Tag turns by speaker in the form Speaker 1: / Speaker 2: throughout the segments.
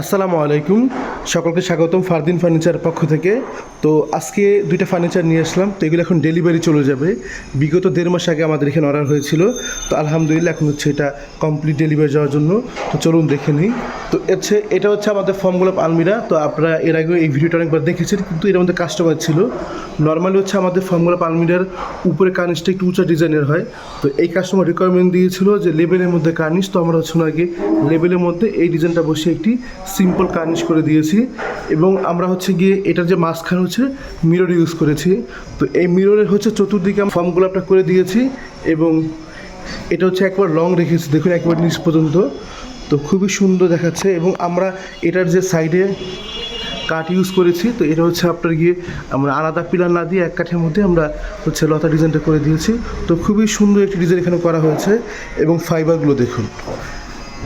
Speaker 1: আসসালামু আলাইকুম। সকলকে স্বাগতম ফারদিন ফার্নিচার পক্ষ থেকে। তো আজকে দুইটা ফার্নিচার নিয়ে আসলাম, তো এগুলো এখন ডেলিভারি চলে যাবে। বিগত দেড় মাস আগে আমাদের এখানে অর্ডার হয়েছিল, তো আলহামদুলিল্লাহ এখন হচ্ছে এটা কমপ্লিট ডেলিভারি যাওয়ার জন্য। তো চলুন দেখে নিই। তো হচ্ছে, এটা হচ্ছে আমাদের ফর্মগুলো আলমিরা, তো আপনারা এর আগে এই ভিডিওটা অনেকবার দেখেছেন, কিন্তু এর মধ্যে কাস্টমার ছিল। নর্মালি হচ্ছে আমাদের ফর্মগুলো আলমিরার উপরে কার্নিশটা একটু উঁচা ডিজাইনের হয়। তো এই কাস্টমার রিকোয়ারমেন্ট দিয়েছিল যে লেবেলের মধ্যে কার্নিশ তো আমরা হচ্ছে ওনাকে লেবেলের মধ্যে এই ডিজাইনটা বসে একটি সিম্পল কার্নিশ করে দিয়েছি। এবং আমরা হচ্ছে গিয়ে এটার যে মাঝখানে হচ্ছে মিরর ইউজ করেছি। তো এই মিররের হচ্ছে চতুর্দিকে আমরা ফর্মগুলো আপনার করে দিয়েছি এবং এটা হচ্ছে একবার লং রেখেছি। দেখুন, একবার নিচ পর্যন্ত। তো খুবই সুন্দর দেখাচ্ছে এবং আমরা এটার যে সাইডে কাঠ ইউজ করেছি, তো এটা হচ্ছে আপনার গিয়ে আমরা আলাদা পিলার না দিয়ে এক কাঠের মধ্যে আমরা হচ্ছে লতা ডিজাইনটা করে দিয়েছি। তো খুবই সুন্দর একটি ডিজাইন এখানে করা হয়েছে এবং ফাইবারগুলো দেখুন।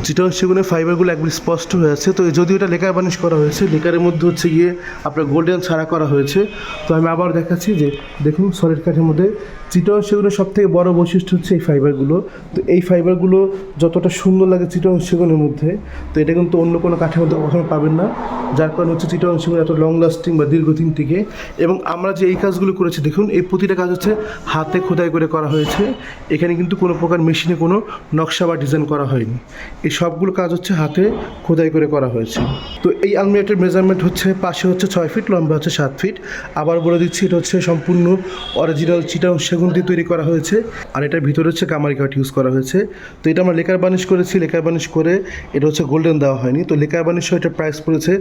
Speaker 1: চিটন সেগুনের ফাইবারগুলো একবার স্পষ্ট হয়ে আছে। তো যদিও এটা লেকার বানিশ করা হয়েছে, লেকারের মধ্যে হচ্ছে গিয়ে আপনার গোল্ডেন ছাড়া করা হয়েছে। তো আমি আবার দেখাচ্ছি যে, দেখুন সলিড কাঠের মধ্যে চিটন সেগুনের সব থেকে বড় বৈশিষ্ট্য হচ্ছে এই ফাইবারগুলো তো এই ফাইবারগুলো যতটা সুন্দর লাগে চিটন সেগুনের মধ্যে, তো এটা কিন্তু অন্য কোনো কাঠের মধ্যে কখনো পাবেন না। যার কারণে হচ্ছে চিটন সেগুন এত লং লাস্টিং বা দীর্ঘদিন টিকে। এবং আমরা যে এই কাজগুলো করেছি, দেখুন এই প্রতিটা কাজ হচ্ছে হাতে খোদাই করে করা হয়েছে। এখানে কিন্তু কোনো প্রকার মেশিনে কোনো নকশা বা ডিজাইন করা হয়নি। এই সবগুলো কাজ হচ্ছে হাতে খোদাই করে করা হয়েছে। তো এই আলমিরাটার মেজারমেন্ট হচ্ছে, পাশে হচ্ছে ছয় ফিট লম্বা হচ্ছে সাত ফিট আবার বলে দিচ্ছি, এটা হচ্ছে সম্পূর্ণ অরিজিনাল চিটাং সেগুন দিয়ে তৈরি করা হয়েছে। আর এটার ভিতরে হচ্ছে কামারি কাঠ ইউজ করা হয়েছে। তো এটা আমরা লেকার বানিশ করেছি, লেকার বানিশ করে এটা হচ্ছে গোল্ডেন দেওয়া হয়নি। তো লেকার বানিশ এটা প্রাইস পড়েছে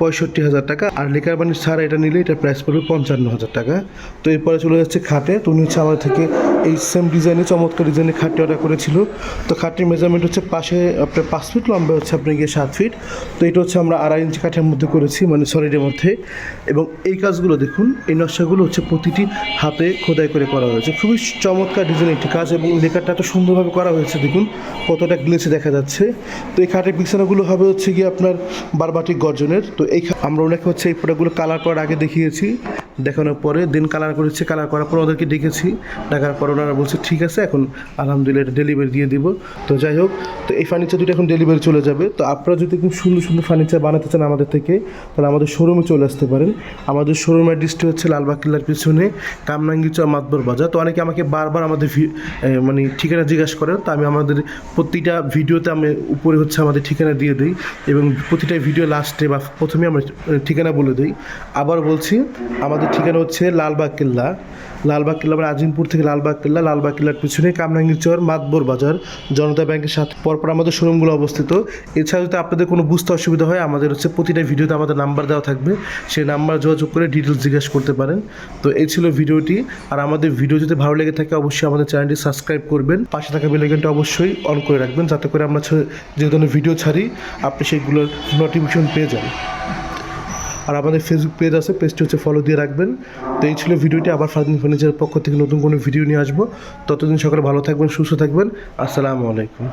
Speaker 1: পঁয়ষট্টি হাজার টাকা। আর লেকার বানিশ ছাড়া এটা নিলে এটা প্রাইস পড়বে পঞ্চান্ন হাজার টাকা। তো এরপরে চলে যাচ্ছে খাটে। তো উনি হচ্ছে আমাদের থেকে এই সেম ডিজাইনে চমৎকার ডিজাইনে খাটটি অর্ডার করেছিল। তো খাটটির মেজারমেন্ট হচ্ছে পাশে আপনার পাঁচ ফিট লম্বা হচ্ছে আপনার গিয়ে সাত ফিট তো এটা হচ্ছে আমরা আড়াই ইঞ্চি কাঠের মধ্যে করেছি মানে সলিডের মধ্যে। এবং এই কাজগুলো দেখুন, এই নকশাগুলো হচ্ছে প্রতিটি হাতে খোদাই করে করা হয়েছে। খুবই চমৎকার ডিজাইন একটি কাজ এবং লেখাটা এত সুন্দরভাবে করা হয়েছে, দেখুন, কতটা গ্লেসে দেখা যাচ্ছে। তো এই খাটের বিছানাগুলো হবে হচ্ছে গিয়ে আপনার বারবাটিক গর্জনের। তো এই আমরা ওনাকে হচ্ছে এই প্রোডাক্টগুলো কালার করার আগে দেখিয়েছি। দেখানোর পরে দিন কালার করেছি কালার করার পর ওদেরকে ডেকেছি। ডাকার পর ওনারা বলছে, ঠিক আছে, এখন আলহামদুলিল্লাহ এটা ডেলিভারি দিয়ে দিব। তো যাই হোক, তো এই ফার্নিচার দুটো এখন ডেলিভারি চলে যাবে। তো আপনারা যদি খুব সুন্দর সুন্দর ফার্নিচার বানাতে চান আমাদের থেকে, তাহলে আমাদের শোরুমে চলে আসতে পারেন। আমাদের শোরুমের অ্যাড্রেসটি হচ্ছে লালবাগ কিল্লার পিছনে কামরাঙ্গিচা মাতবর বাজার। তো অনেকে আমাকে বারবার আমাদের মানে ঠিকানা জিজ্ঞাসা করেন। তো আমি আমাদের প্রতিটা ভিডিওতে আমি উপরে হচ্ছে আমাদের ঠিকানা দিয়ে দিই এবং প্রতিটা ভিডিও লাস্টে বা প্রথমে আমরা ঠিকানা বলে দিই। আবার বলছি, আমাদের ঠিকানা হচ্ছে লালবাগ কেল্লা। লালবাগ কেল্লা মানে আজিমপুর থেকে লালবাগ কেল্লা। লালবাগ কেল্লার পিছনে কামরাঙ্গীর চর, মাতবর বাজার, জনতা ব্যাংকের সাথে। পরপর আমাদের শোরুমগুলো অবস্থিত। এছাড়া যদি আপনাদের কোনো বুঝতে অসুবিধা হয়, আমাদের হচ্ছে প্রতিটা ভিডিওতে আমাদের নাম্বার দেওয়া থাকবে। সেই নাম্বার যোগাযোগ করে ডিটেলস জিজ্ঞাসা করতে পারেন। তো এই ছিল ভিডিওটি। আর আমাদের ভিডিও যদি ভালো লেগে থাকে, অবশ্যই আমাদের চ্যানেলটি সাবস্ক্রাইব করবেন। পাশে থাকা বেলাইকনটা অবশ্যই অন করে রাখবেন, যাতে করে আমরা যে ধরনের ভিডিও ছাড়ি, আপনি সেইগুলোর নোটিফিকেশন পেয়ে যান। আর আমাদের ফেসবুক পেজ আছে পেজটি হচ্ছে ফলো দিয়ে রাখবেন। তো এই ছিল ভিডিওটি, আবার ফারদিন ফার্নিচারের পক্ষ থেকে নতুন কোনো ভিডিও নিয়ে আসব। ততদিন সকালে ভালো থাকবেন, সুস্থ থাকবেন। আসসালামু আলাইকুম।